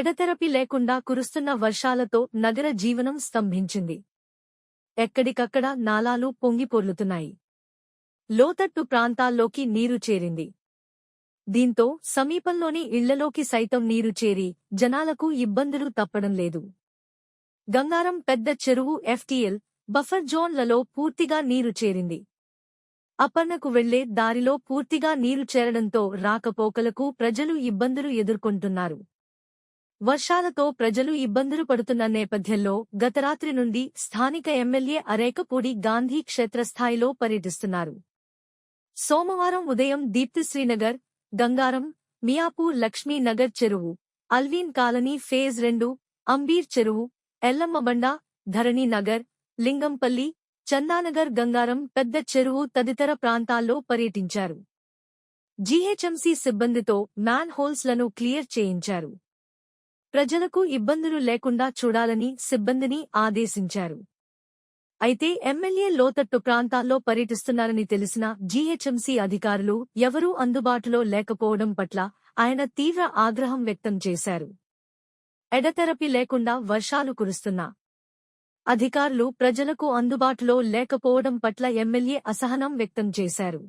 ఎడతెరపి లేకుండా కురుస్తున్న వర్షాలతో నగర జీవనం స్తంభించింది. ఎక్కడికక్కడ నాలాలు పొంగిపొర్లుతున్నాయి లోతట్టు ప్రాంతాల్లోకి నీరు చేరింది. దీంతో సమీపంలోని ఇళ్ళలోకి సైతం నీరు చేరి జనాలకు ఇబ్బందులు తప్పడం లేదు. గంగారం పెద్ద చెరువు ఎఫ్టీఎల్ బఫర్ జోన్లలో పూర్తిగా నీరు చేరింది. అపర్ణకు వెళ్ళే దారిలో పూర్తిగా నీరు చేరడంతో రాకపోకలకు ప్రజలు ఇబ్బందులు ఎదుర్కొంటున్నారు. వర్షాలతో ప్రజలు ఇబ్బందులు పడుతున్న నేపథ్యంలో గతరాత్రి నుండి స్థానిక ఎమ్మెల్యే అరేకపూడి గాంధీ క్షేత్రస్థాయిలో పర్యటిస్తున్నారు. సోమవారం ఉదయం దీప్తి శ్రీనగర్ గంగారం మియాపూర్ లక్ష్మీనగర్ చెరువు అల్వీన్ కాలనీ ఫేజ్ రెండు అంబీర్ చెరువు ఎల్లమ్మబండ ధరణీనగర్ లింగంపల్లి చందానగర్ గంగారం పెద్ద చెరువు తదితర ప్రాంతాల్లో పర్యటించారు. జీహెచ్ఎంసీ సిబ్బందితో మ్యాన్ హోల్స్లను క్లియర్ చేయించారు. ప్రజలకు ఇబ్బందులు లేకుండా చూడాలని సిబ్బందిని ఆదేశించారు. అయితే ఎమ్మెల్యే లోతట్టు ప్రాంతాల్లో పర్యటిస్తున్నారని తెలిసిన జీహెచ్ఎంసీ అధికారులు ఎవరూ అందుబాటులో లేకపోవడం పట్ల ఆయన తీవ్ర ఆగ్రహం వ్యక్తం చేశారు. ఎడతెరపి లేకుండా వర్షాలు కురుస్తున్నా. అధికారులు ప్రజలకు అందుబాటులో లేకపోవడం పట్ల ఎమ్మెల్యే అసహనం వ్యక్తం చేశారు.